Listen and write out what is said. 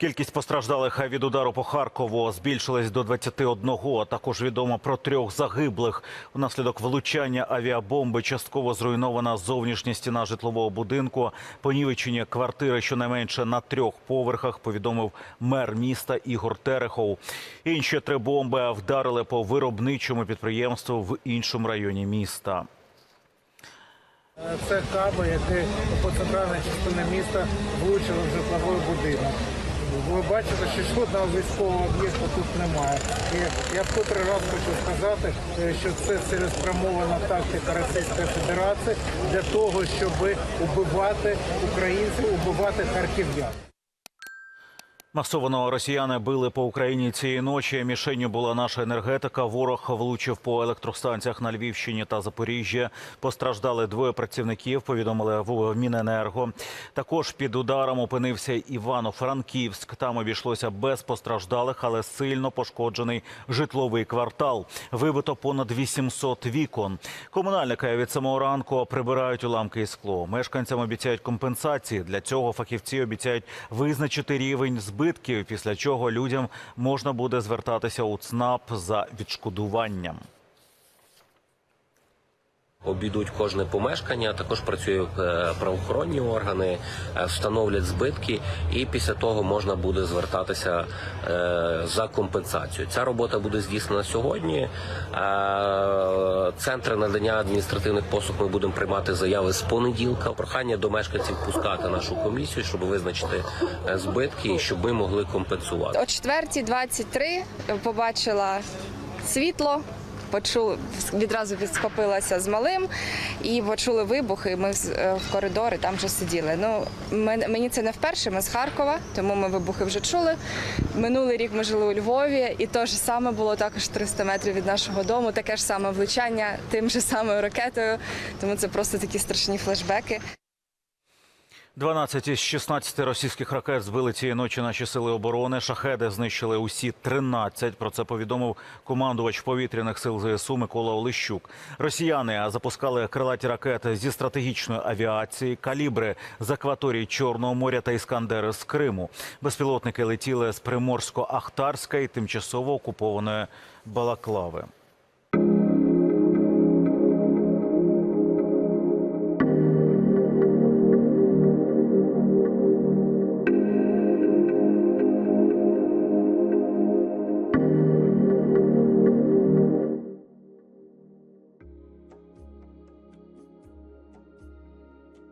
Кількість постраждалих від удару по Харкову збільшилась до 21, а також відомо про трьох загиблих. Внаслідок влучання авіабомби частково зруйнована зовнішня стіна житлового будинку. Понівечення квартири щонайменше на трьох поверхах, повідомив мер міста Ігор Терехов. Інші три бомби вдарили по виробничому підприємству в іншому районі міста. Це каби, які по центральній частині міста влучили в житловий будинок. Ви бачите, що жодного військового об'єкту тут немає. І я котрий раз хочу сказати, е, що це цілеспрямована тактика Російської Федерації для того, щоб убивати українців, убивати харків'ян. Масово росіяни били по Україні цієї ночі. Мішенню була наша енергетика. Ворог влучив по електростанціях на Львівщині та Запоріжжі. Постраждали двоє працівників. Повідомили в Міненерго. Також під ударом опинився Івано-Франківськ. Там обійшлося без постраждалих, але сильно пошкоджений житловий квартал. Вибито понад 800 вікон. Комунальники від самого ранку прибирають уламки і скло. Мешканцям обіцяють компенсації. Для цього фахівці обіцяють визначити рівень збитків, після чого людям можна буде звертатися у ЦНАП за відшкодуванням. Обійдуть кожне помешкання, також працюють е, правоохоронні органи, е, встановлять збитки, і після того можна буде звертатися е, за компенсацію. Ця робота буде здійснена сьогодні. Центри надання адміністративних послуг ми будемо приймати заяви з понеділка. Прохання до мешканців пускати нашу комісію, щоб визначити збитки щоб ми могли компенсувати. О 4.23 побачила світло. Почула відразу підсхопилася з малим і почули вибухи. Ми е, в коридорі там вже сиділи. Ну мен- мені це не вперше. Ми з Харкова, тому ми вибухи вже чули. Минулий рік ми жили у Львові, і те ж саме було також 300 метрів від нашого дому. Таке ж саме влучання тим же самою ракетою. Тому це просто такі страшні флешбеки. 12 із 16 російських ракет збили цієї ночі наші сили оборони. Шахеди знищили усі 13. Про це повідомив командувач повітряних сил ЗСУ Микола Олещук. Росіяни запускали крилаті ракети зі стратегічної авіації, калібри з акваторії Чорного моря та іскандери з Криму. Безпілотники летіли з Приморсько-Ахтарська і тимчасово окупованої Балаклави.